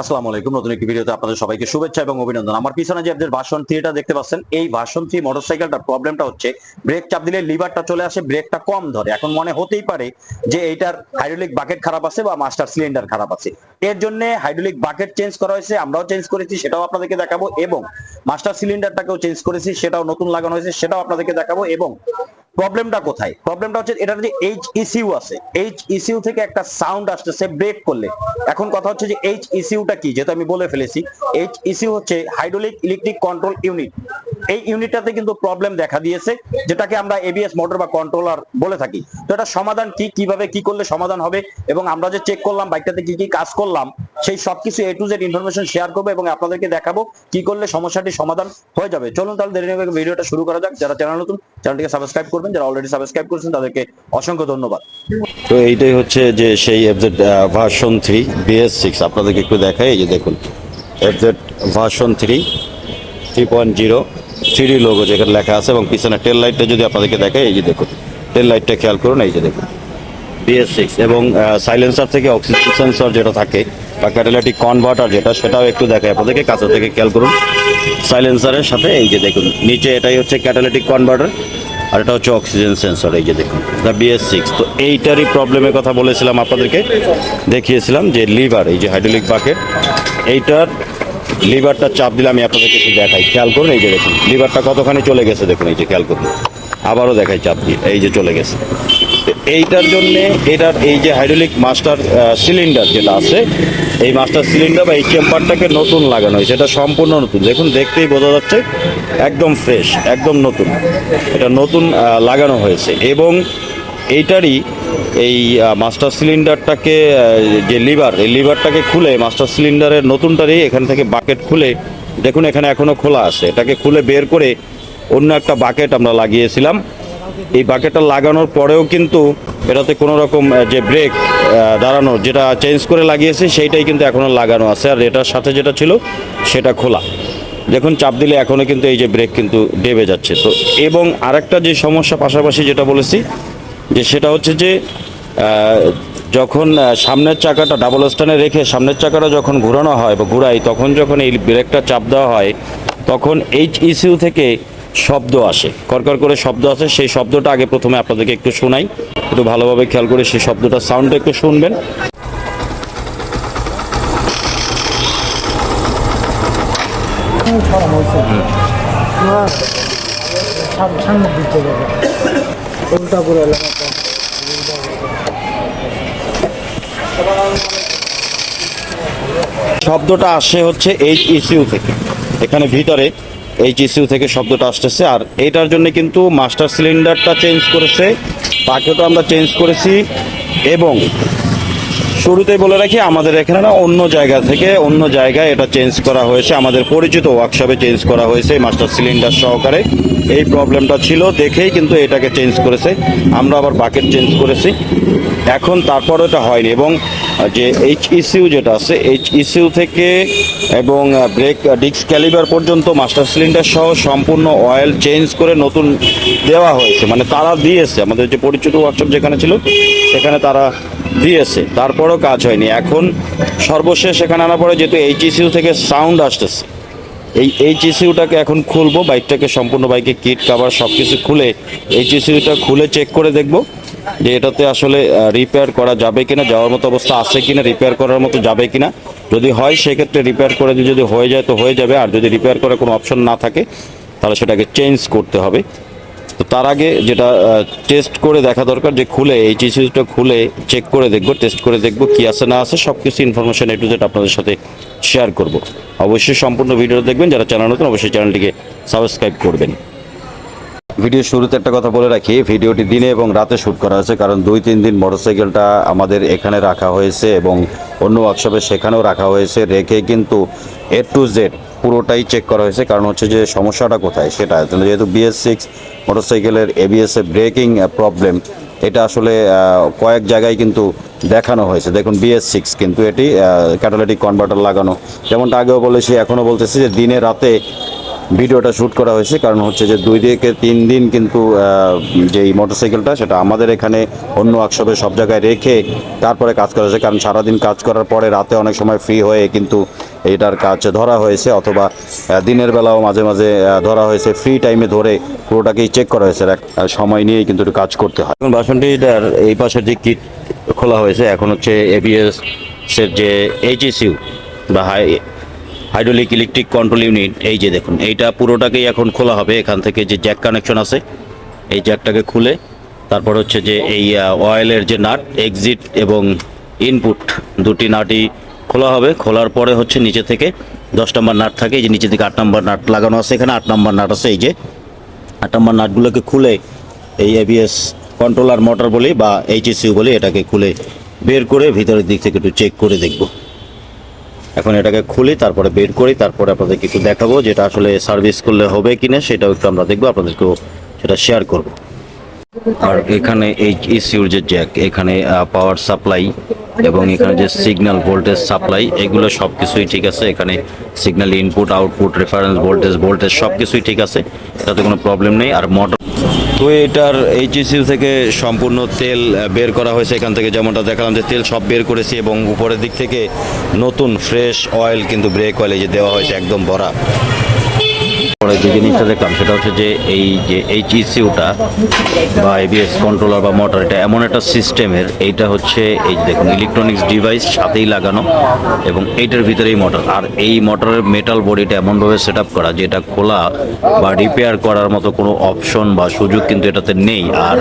আসসালামু আলাইকুম। নতুন একটি ভিডিওতে আপনাদের সবাইকে শুভেচ্ছা এবং অভিনন্দন। আমার পিছনে যে আপনাদের ভাষণ থ্রিটা দেখতে পাচ্ছেন, এই ভাষণ থ্রি মোটরসাইকেলটার প্রবলেমটা হচ্ছে, ব্রেক চাপ দিলে লিভারটা চলে আসে, ব্রেকটা কম ধরে। এখন মনে হতেই পারে যে এইটার হাইড্রোলিক বাকেট খারাপ আছে বা মাস্টার সিলিন্ডার খারাপ আছে। এর জন্য হাইড্রোলিক বাকেট চেঞ্জ করা হয়েছে, আমরাও চেঞ্জ করেছি, সেটাও আপনাদেরকে দেখাবো এবং মাস্টার সিলিন্ডারটাকেও চেঞ্জ করেছি, সেটাও নতুন লাগানো হয়েছে, সেটাও আপনাদেরকে দেখাবো এবং প্রবলেমটা কোথায়? প্রবলেমটা হচ্ছে এটা যে এইচ ইসিউ আছে। এইচ ইসিউ থেকে একটা সাউন্ড আসতেছে ব্রেক করলে। এখন কথা হচ্ছে যে এইচ ইসিউটা কি? যেটা আমি বলে ফেলেছি এইচ ইসিউ হচ্ছে হাইড্রোলিক ইলেকট্রিক কন্ট্রোল ইউনিট এই ইউনিটটাতে কিন্তু প্রবলেম দেখা দিয়েছে, যেটাকে আমরা এবিএস মোটর বা কন্ট্রোলার বলে থাকি। তো এটা সমাধান কি, কীভাবে, কি করলে সমাধান হবে, এবং আমরা যে চেক করলাম বাইকটাতে কি কি কাজ করলাম, সেই সবকিছু A to Z information share করব এবং আপনাদেরকে দেখাবো কি করলে সমস্যাটি সমাধান হয়ে যাবে। চলুন তাহলে দেরি না ভিডিওটা শুরু করা যাক। যারা চ্যানেল নতুন চ্যানেলটিকে সাবস্ক্রাইব করবেন। যারা অলরেডি সাবস্ক্রাইব করেছেন, তাদেরকে অসংখ্য ধন্যবাদ। তো এইটাই হচ্ছে যে সেই FZ version three BS six আপনাদেরকে একটু দেখাই, এই যে দেখুন FZ version three three point zero three logo যেখানে লেখা আছে এবং পিছনে টেল লাইটটা যদি আপনাদেরকে দেখাই এই যে দেখুন। টেল লাইটটা খেয়াল করুন, এই যে দেখুন। বিএস সিক্স এবং সাইলেন্সার থেকে অক্সিজেন সেন্সর যেটা থাকে, বা ক্যাটালিটিক কনভার্টার যেটা, সেটাও একটু দেখায় আপনাদেরকে, কাছে থেকে খেয়াল করুন। সাইলেন্সারের সাথে, এই যে দেখুন, নিচে এটাই হচ্ছে ক্যাটালিটিক কনভার্টার আর এটা হচ্ছে অক্সিজেন সেন্সর এই যে দেখুন দ্য বিএস সিক্স তো এইটারই প্রবলেমের কথা বলেছিলাম আপনাদেরকে, দেখিয়েছিলাম যে লিভার এই যে হাইড্রোলিক বাকেট এইটার লিভারটা চাপ দিলে আমি আপনাদেরকে একটু দেখাই। খেয়াল করুন এই যে দেখুন, লিভারটা কতখানি চলে গেছে দেখুন এই যে, খেয়াল করুন। আবারও দেখাই চাপ দিয়ে, এই যে চলে গেছে। এইটার জন্যে এটার এই যে হাইড্রোলিক মাস্টার সিলিন্ডার যেটা আছে, এই মাস্টার সিলিন্ডার বা এই চেম্বারটাকে নতুন লাগানো হয়েছে। এটা সম্পূর্ণ নতুন। দেখুন, দেখতেই বোঝা যাচ্ছে একদম ফ্রেশ একদম নতুন। এটা নতুন লাগানো হয়েছে। এবং এইটারই এই মাস্টার সিলিন্ডারটাকে যে লিভার, এই লিভারটাকে খুলে মাস্টার সিলিন্ডারের নতুনটারই এখান থেকে বাকেট খুলে, দেখুন এখানে এখনও খোলা আছে। এটাকে খুলে বের করে অন্য একটা বাকেট আমরা লাগিয়েছিলাম। এই বাকেটটা লাগানোর পরেও কিন্তু এটাতে কোনো রকম যে ব্রেক দাঁড়ানোর যেটা চেঞ্জ করে লাগিয়েছি, সেইটাই কিন্তু এখনও লাগানো আছে। আর এটার সাথে যেটা ছিল, সেটা খোলা। দেখুন, চাপ দিলে এখনও কিন্তু এই যে ব্রেক কিন্তু ডেবে যাচ্ছে। তো, এবং আরেকটা যে সমস্যা পাশাপাশি যেটা বলেছি যে সেটা হচ্ছে যে যখন সামনের চাকাটা ডাবল স্ট্যান্ডে রেখে সামনের চাকাটা যখন ঘোরানো হয় বা ঘুরাই, তখন যখন এই ব্রেকটা চাপ দেওয়া হয়, তখন এইচ ইসিউ থেকে শব্দ আসে। করকর করে শব্দ আসে, সেই শব্দটা আগে প্রথমে আপনাদেরকে একটু শোনাই। একটু ভালোভাবে খেয়াল করে সেই শব্দটা সাউন্ডটা একটু শুনবেন। উল্টা করে এলাম শব্দটা আসে হচ্ছে এইচ ইসিউ থেকে। এখানে ভিতরে এইচ ইসিউ থেকে শব্দটা আসতেছে। আর এইটার জন্য কিন্তু মাস্টার সিলিন্ডারটা চেঞ্জ করেছে। পাকেটও আমরা চেঞ্জ করেছি। এবং শুরুতেই বলে রাখি, আমাদের এখানে না অন্য জায়গা থেকে অন্য জায়গায় এটা চেঞ্জ করা হয়েছে। আমাদের পরিচিত ওয়ার্কশপে চেঞ্জ করা হয়েছে মাস্টার সিলিন্ডার সহকারে। এই প্রবলেমটা ছিল দেখেই কিন্তু এটাকে চেঞ্জ করেছে। আমরা আবার বাকেট চেঞ্জ করেছি। এখন তারপর এটা হয়নি এবং যে এইচ ইসিউ যেটা আছে এইচ ইসিউ থেকে এবং ব্রেক ডিস্ক ক্যালিবার পর্যন্ত মাস্টার সিলিন্ডার সহ সম্পূর্ণ অয়েল চেঞ্জ করে নতুন দেওয়া হয়েছে। মানে তারা দিয়েছে। আমাদের যে পরিচিত ওয়ার্কশপ যেখানে ছিল, সেখানে তারা দিয়েছে, তারপরও কাজ হয়নি। এখন সর্বশেষ এখানে আনার পরে যেহেতু এইচ ইসিউ থেকে সাউন্ড আসতেছে, এই এইচ ইসিউটাকে এখন খুলবো, বাইকটাকে সম্পূর্ণ বাইকে কিট কাভার সব কিছু খুলে এইচ ইসিউটা খুলে চেক করে দেখব যে এটাতে আসলে রিপেয়ার করা যাবে কিনা, যাওয়ার মতো অবস্থা আছে কিনা রিপেয়ার করার মতো যাবে কিনা। যদি হয়, সেক্ষেত্রে রিপেয়ার করে যদি হয়ে যায় তো হয়ে যাবে, আর যদি রিপেয়ার করার কোনো অপশন না থাকে, তাহলে সেটাকে চেঞ্জ করতে হবে। তো তার আগে যেটা টেস্ট করে দেখা দরকার যে খুলে এই টিসিউটা খুলে চেক করে দেখব টেস্ট করে দেখব কি আছে না আছে সব কিছু ইনফরমেশন এ টু জেড আপনাদের সাথে শেয়ার করব। অবশ্যই সম্পূর্ণ ভিডিও দেখবেন, যারা চ্যানেল নতুন অবশ্যই চ্যানেলটিকে সাবস্ক্রাইব করবেন। ভিডিও শুরুতে একটা কথা বলে রাখি, ভিডিওটি দিনে এবং রাতে শ্যুট করা হয়েছে, কারণ দুই তিন দিন মোটরসাইকেলটা আমাদের এখানে রাখা হয়েছে এবং অন্য ওয়ার্কশপে সেখানেও রাখা হয়েছে, রেখে কিন্তু এ টু জেড পুরোটাই চেক করা হয়েছে, কারণ হচ্ছে যে সমস্যাটা কোথায় সেটা। যেহেতু বিএস সিক্স মোটরসাইকেলের এবিএস এ ব্রেকিং প্রবলেম এটা আসলে কয়েক জায়গায় কিন্তু দেখানো হয়েছে। দেখুন বিএস সিক্স কিন্তু এটি ক্যাটালেটিক কনভার্টার লাগানো। যেমনটা আগেও বলেছি, এখনও বলতেছি যে দিনে রাতে ভিডিওটা শ্যুট করা হয়েছে, কারণ হচ্ছে যে দুই থেকে তিন দিন কিন্তু যেই মোটরসাইকেলটা সেটা আমাদের এখানে অন্য ওয়ার্কশপে সব জায়গায় রেখে তারপরে কাজ করা হয়েছে। কারণ সারাদিন কাজ করার পরে রাতে অনেক সময় ফ্রি হয়ে কিন্তু এটার কাজ ধরা হয়েছে, অথবা দিনের বেলাও মাঝে মাঝে ধরা হয়েছে। ফ্রি টাইমে ধরে পুরোটাকেই চেক করা হয়েছে। সময় নিয়েই কিন্তু কাজ করতে হয়। এখন বাসনটিটার এই পাশের যে কিট খোলা হয়েছে, এখন হচ্ছে এবিএস যে এইচএসইউ বা high hydraulic electric control unit, এই যে দেখুন, এইটা পুরোটাকেই এখন খোলা হবে, এখান থেকে যে জ্যাক কানেকশন আছে, এই জ্যাকটাকে খুলে, তারপর হচ্ছে যে এই অয়েলের যে নাট এক্সিট এবং ইনপুট দুটি নাটই খোলা হবে, খোলার পরে হচ্ছে নিচে থেকে দশ নম্বর নাট থাকে, এই যে নিচে থেকে আট নম্বর নাট লাগানো আছে, এখানে আট নম্বর নাট আছে, এই যে আট নম্বর নাটগুলোকে খুলে এই এবিএস কন্ট্রোলার মোটর বলি বা এইচএসইউ বলি, এটাকে খুলে বের করে ভিতরের দিক থেকে একটু চেক করে দেখব। এখন এটাকে খুলি, তারপরে বের করি, তারপরে আপনাদেরকে একটু দেখাবো যেটা আসলে সার্ভিস করলে হবে কিনা, সেটাও একটু আমরা দেখব, আপনাদেরকেও সেটা শেয়ার করব। আর এখানে এই ইসিউর যে জ্যাক এখানে পাওয়ার সাপ্লাই এবং এখানে যে সিগন্যাল ভোল্টেজ সাপ্লাই এগুলো সব কিছুই ঠিক আছে। এখানে signal input output reference voltage voltage সব কিছুই ঠিক আছে। তাতে কোনো প্রবলেম নেই। আর মোটর তো এটার এইচএসিউ থেকে সম্পূর্ণ তেল বের করা হয়েছে। এখান থেকে যেমনটা দেখালাম যে তেল সব বের করেছি এবং উপরের দিক থেকে নতুন ফ্রেশ অয়েল কিন্তু ব্রেক অয়েল যে দেওয়া হয়েছে, একদম ভরা। পরে যে জিনিসটা দেখলাম সেটা হচ্ছে যে এই যে এইচ ইসিউটা বা এবিএস কন্ট্রোলার বা মোটর এটা এমন একটা সিস্টেমের এইটা হচ্ছে এই দেখুন ইলেকট্রনিক্স ডিভাইস সাথেই লাগানো এবং এইটার ভিতরেই মোটর আর এই মোটরের মেটাল বডিটা এমনভাবে সেট আপ করা যেটা খোলা বা রিপেয়ার করার মতো কোনো অপশন বা সুযোগ কিন্তু এটাতে নেই। আর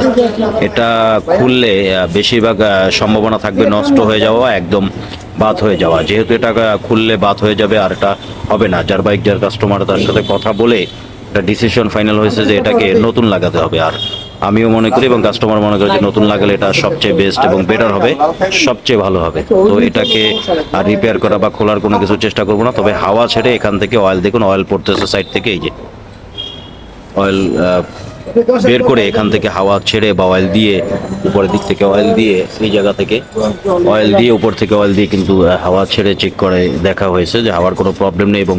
এটা খুললে বেশিরভাগ সম্ভাবনা থাকবে নষ্ট হয়ে যাওয়া, একদম বাদ হয়ে যাওয়া। যেহেতু এটা খুললে বাদ হয়ে যাবে আর এটা হবে না। যার বাইক যার কাস্টমার তার সাথে কথা বলে একটা ডিসিশন ফাইনাল হয়েছে যে এটাকে নতুন লাগাতে হবে। আর আমিও মনে করি এবং কাস্টমার মনে করে যে নতুন লাগালে এটা সবচেয়ে বেস্ট এবং বেটার হবে, সবচেয়ে ভালো হবে। তো এটাকে আর রিপেয়ার করা বা খোলার কোনো কিছু চেষ্টা করব না। তবে হাওয়া ছেড়ে এখান থেকে অয়েল দেখুন অয়েল পড়তেছে সাইড থেকে, এই যে অয়েল বের করে এখান থেকে হাওয়া ছেড়ে বা অয়েল দিয়ে উপরের দিক থেকে অয়েল দিয়ে এই জায়গা থেকে অয়েল দিয়ে উপর থেকে অয়েল দিয়ে কিন্তু হাওয়া ছেড়ে চেক করে। দেখা হয়েছে যে হাওয়ার কোনো প্রবলেম নেই এবং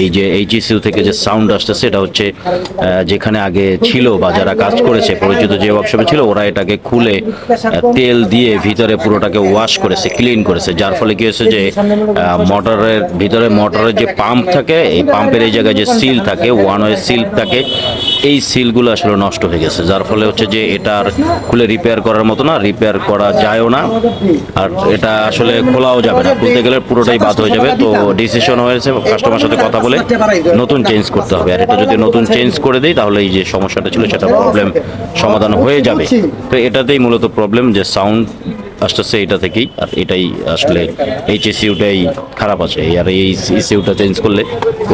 এই যে এইচইসিউ থেকে যে সাউন্ড আসতেছে এটা হচ্ছে যেখানে আগে ছিল বা যারা কাজ করেছে, পরিচিত যে ওয়ার্কশপে ছিল, ওরা এটাকে খুলে তেল দিয়ে ভিতরে পুরোটাকে ওয়াশ করেছে ক্লিন করেছে। যার ফলে কি হয়েছে যে মোটরের ভিতরে মোটরের যে পাম্প থাকে, এই পাম্পের এই জায়গায় যে সিল থাকে ওয়ান ওয়ে সিল থাকে, এই সিলগুলো আসলে নষ্ট হয়ে গেছে। যার ফলে হচ্ছে যে, এটা আর খুলে রিপেয়ার করার মতো না রিপেয়ার করা যায়ও না, আর এটা আসলে খোলাও যাবে না। খুলতে গেলে পুরোটাই বাদ হয়ে যাবে। তো ডিসিশন হয়েছে কাস্টমার সাথে কথা বলে নতুন চেঞ্জ করতে হবে। আর এটা যদি নতুন চেঞ্জ করে দিই তাহলে এই যে সমস্যাটা ছিল সেটা প্রবলেম সমাধান হয়ে যাবে। তো এটাতেই মূলত প্রবলেম যে সাউন্ড আসতেছে এটা থেকেই আর এটাই আসলে এইচ এসিউটাই খারাপ আছে। আর এই ইসিউটা চেঞ্জ করলে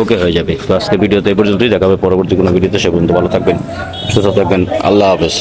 ওকে হয়ে যাবে। তো আজকে ভিডিওতে এই পর্যন্তই। দেখাবে পরবর্তী কোনো ভিডিওতে। সে পর্যন্ত ভালো থাকবেন সুস্থ থাকবেন। আল্লাহ হাফেজ।